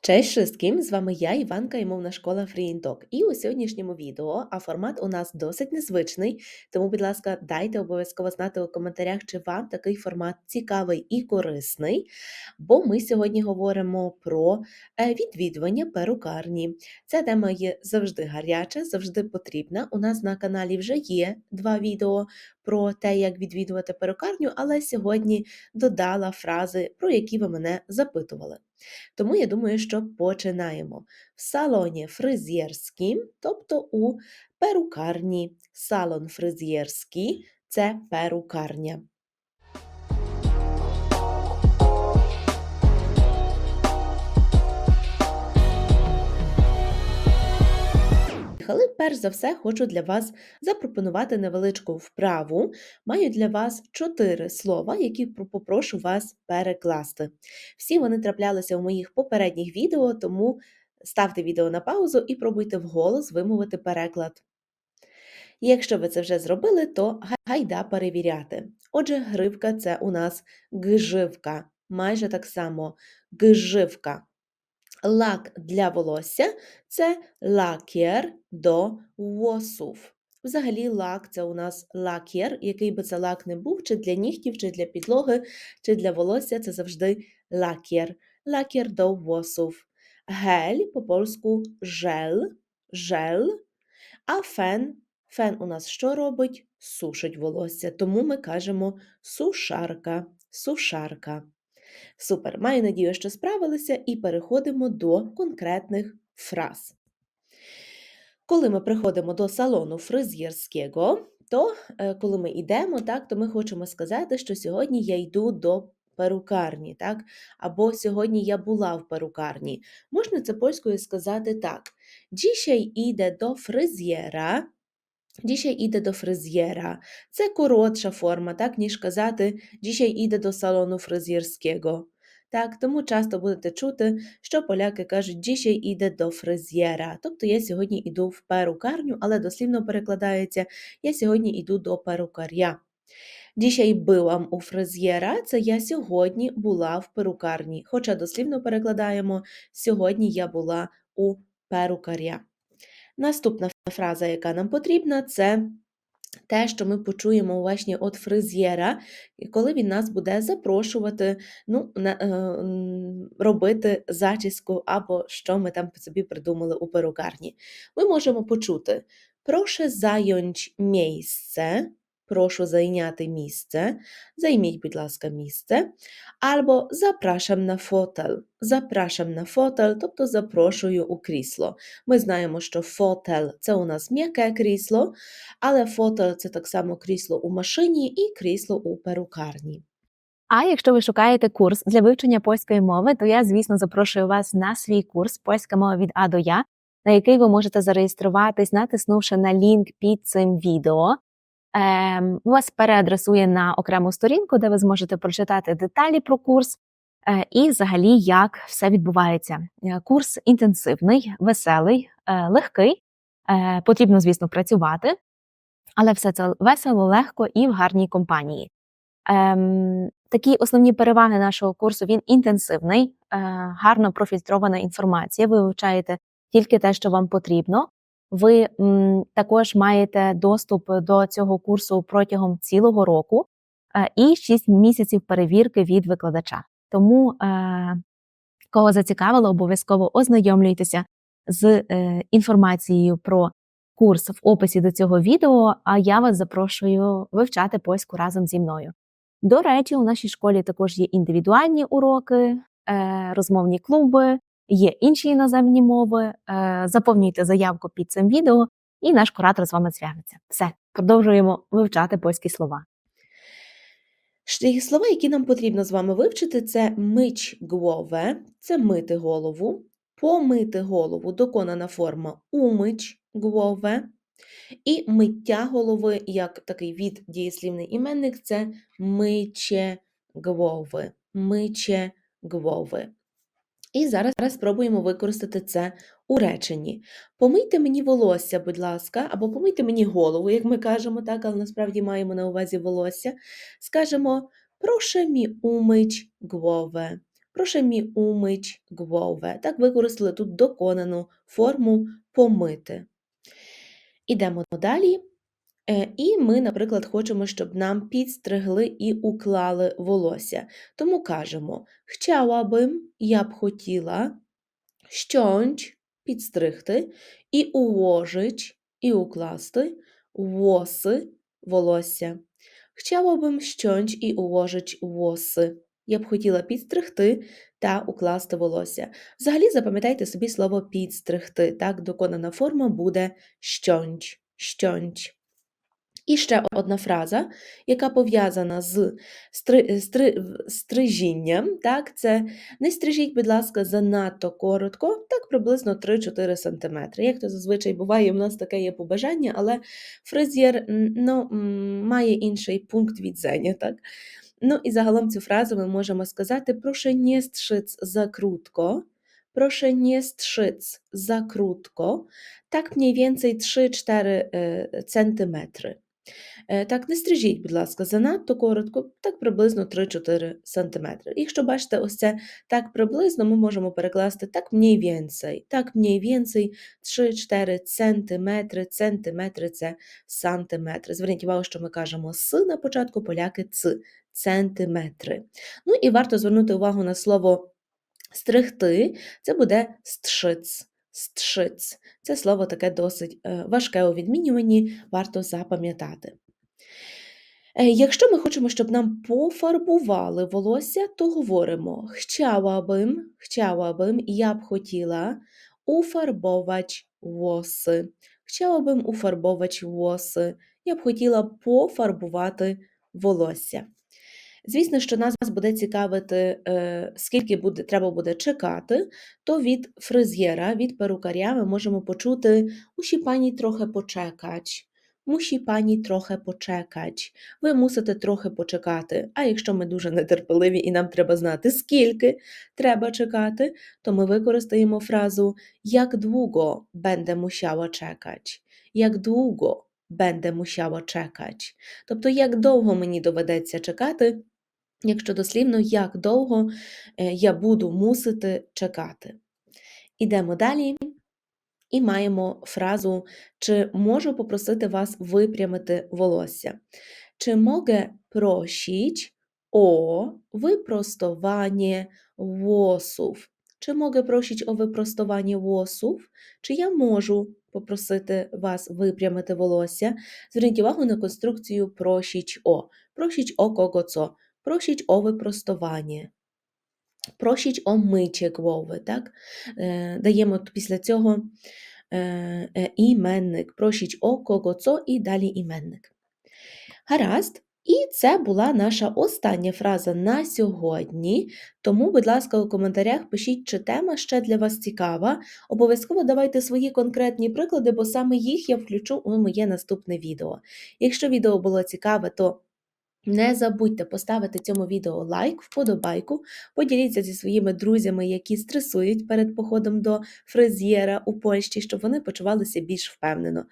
Cześć wszystkim! З вами я, Іванка і мовна школа FreeInTalk. І у сьогоднішньому відео, а формат у нас досить незвичний, тому, будь ласка, дайте обов'язково знати у коментарях, чи вам такий формат цікавий і корисний. Бо ми сьогодні говоримо про е, відвідування перукарні. Ця тема є завжди гаряча, завжди потрібна. У нас на каналі вже є два відео про те, як відвідувати перукарню, але сьогодні додала фрази, про які ви мене запитували. Тому я думаю, що починаємо. В салоні фризєрськім, тобто у перукарні. Салон фризєрський це перукарня. Але перш за все хочу для вас запропонувати невеличку вправу. Маю для вас чотири слова, які попрошу вас перекласти. Всі вони траплялися у моїх попередніх відео, тому ставте відео на паузу і пробуйте вголос вимовити переклад. Якщо ви це вже зробили, то гайда перевіряти. Отже, гривка це у нас гживка, майже так само гживка. Лак для волосся це лакєр до восув. Взагалі, лак це у нас лакєр, який би це лак не був, чи для нігтів, чи для підлоги, чи для волосся це завжди лакєр. Лакєр до восув. Гель по польську жел, жел, а фен. Фен у нас що робить? Сушить волосся. Тому ми кажемо сушарка, сушарка. Супер! Маю надію, що справилися, і переходимо до конкретних фраз. Коли ми приходимо до салону фризєрського, то е, коли ми йдемо, так, то ми хочемо сказати, що сьогодні я йду до перукарні, так? або сьогодні я була в перукарні. Можна це польською сказати так: Dzisiaj іде до фризєра. Dzisiaj idę do fryzjera. Це коротша форма, так, ніж казати Dzisiaj іде до салону фризєрського. Так, тому часто будете чути, що поляки кажуть Dzisiaj іде до фризєра. Тобто я сьогодні йду в перукарню, але дослівно перекладається Я сьогодні йду до перукаря. Dzisiaj byłam у фризєра це я сьогодні була в перукарні. Хоча дослівно перекладаємо Сьогодні я була у перукаря. Наступна фраза, яка нам потрібна, це те, що ми почуємо власне, від фризєра, коли він нас буде запрошувати ну, на, е, робити зачіску або що ми там собі придумали у перукарні. Ми можемо почути прошу зайонч miejsce, прошу зайняти місце, займіть, будь ласка, місце, або запрашам на фотел. Запрашам на фотел, тобто запрошую у крісло. Ми знаємо, що фотел це у нас м'яке крісло, але фотел це так само крісло у машині і крісло у перукарні. А якщо ви шукаєте курс для вивчення польської мови, то я, звісно, запрошую вас на свій курс Польська мова від А до Я, на який ви можете зареєструватись, натиснувши на лінк під цим відео. Ем, вас переадресує на окрему сторінку, де ви зможете прочитати деталі про курс е, і, взагалі, як все відбувається. Е, курс інтенсивний, веселий, е, легкий. Потрібно, звісно, працювати, але все це весело, легко і в гарній компанії. Ем, такі основні переваги нашого курсу він інтенсивний, гарно профільтрована інформація. Ви вивчаєте тільки те, що вам потрібно ви також маєте доступ до цього курсу протягом цілого року е, і 6 місяців перевірки від викладача. Тому, е, кого зацікавило, обов'язково ознайомлюйтеся з е, інформацією про курс в описі до цього відео. А я вас запрошую вивчати польську разом зі мною. До речі, у нашій школі також є індивідуальні уроки, розмовні клуби, є інші іноземні мови. Е, заповнюйте заявку під цим відео, і наш куратор з вами зв'яжеться. Все, продовжуємо вивчати польські слова. Слова, які нам потрібно з вами вивчити, це мич голове, це мити голову, помити голову, доконана форма умич голове, і миття голови, як такий від дієслівний іменник, це миче голови, миче голови. І зараз спробуємо використати це у реченні. Помийте мені волосся, будь ласка, або помийте мені голову, як ми кажемо, так, але насправді маємо на увазі волосся. Скажемо, прошу мі умич голове. Proszę mi umyć głowę. Так, використали тут доконану форму помити. Ідемо далі. Е, І ми, наприклад, хочемо, щоб нам підстригли і уклали волосся. Тому кажемо chciałabym, я б хотіла, ściąć, підстригти, і уложить, і укласти, włosy, волосся. Chciałabym ściąć і ułożyć włosy. Я б хотіла підстригти та укласти волосся. Взагалі запам'ятайте собі слово підстригти. Так, доконана форма буде ściąć, ściąć. І ще одна фраза, яка пов'язана з стри, стри, стрижінням. Так, це не стрижіть, будь ласка, занадто коротко, так приблизно 3-4 см. Як то зазвичай буває, у нас таке є побажання, але фризєр ну, має інший пункт відзення. Так? Ну і загалом цю фразу ми можемо сказати nie strzyc za krótko, proszę nie strzyc za krótko, więcej 3-4 е, сантиметри. Е, Так, не стрижіть, будь ласка, занадто коротко, так приблизно 3-4 см. Якщо бачите, ось це так приблизно, ми можемо перекласти так mniej więcej, так mniej więcej 3-4 сантиметри, сантиметри – це сантиметри. Зверніть увагу, що ми кажемо «с» на початку, поляки «ц» – сантиметри. Ну і варто звернути увагу на слово стригти, це буде стшиц. Стшиц. Це слово таке досить е, важке у відмінюванні, варто запам'ятати. Е, Якщо ми хочемо, щоб нам пофарбували волосся, то говоримо chciałabym, chciałabym, я б хотіла уфарбовать włosy. Chciałabym уфарбовать włosy. Я б хотіла пофарбувати волосся. Звісно, що нас буде цікавити, е, скільки буде, треба буде чекати, то від фризєра, від перукаря ми можемо почути «Мусі пані трохи почекать», «Мусі пані трохи почекать», ви мусите трохи почекати. А якщо ми дуже нетерпеливі і нам треба знати, скільки треба чекати, то ми використаємо фразу «Як довго będę musiała czekać», «Як довго będę musiała czekać». Тобто, як довго мені доведеться чекати, якщо дослівно, як довго е, я буду мусити чекати. Ідемо далі і маємо фразу Чи можу попросити вас випрямити волосся? Чи mogę prosić o wyprostowanie włosów? Чи mogę prosić o wyprostowanie włosów? Чи я можу попросити вас випрямити волосся? Зверніть увагу на конструкцію просіть о. Просіть о кого co? Просіть о випростування. Просіть о миті гłowy, так? Е, Даємо після цього е, е, іменник. Просіть о кого co і далі іменник. Гаразд. І це була наша остання фраза на сьогодні. Тому, будь ласка, у коментарях пишіть, чи тема ще для вас цікава. Обов'язково давайте свої конкретні приклади, бо саме їх я включу у моє наступне відео. Якщо відео було цікаве, то не забудьте поставити цьому відео лайк, вподобайку, поділіться зі своїми друзями, які стресують перед походом до фризєра у Польщі, щоб вони почувалися більш впевнено.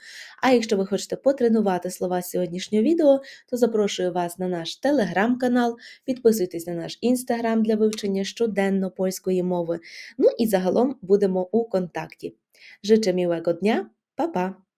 А якщо ви хочете потренувати слова сьогоднішнього відео, то запрошую вас на наш телеграм-канал, підписуйтесь на наш інстаграм для вивчення щоденно польської мови. Ну і загалом будемо у контакті. Życzę miłego dnia, pa-pa!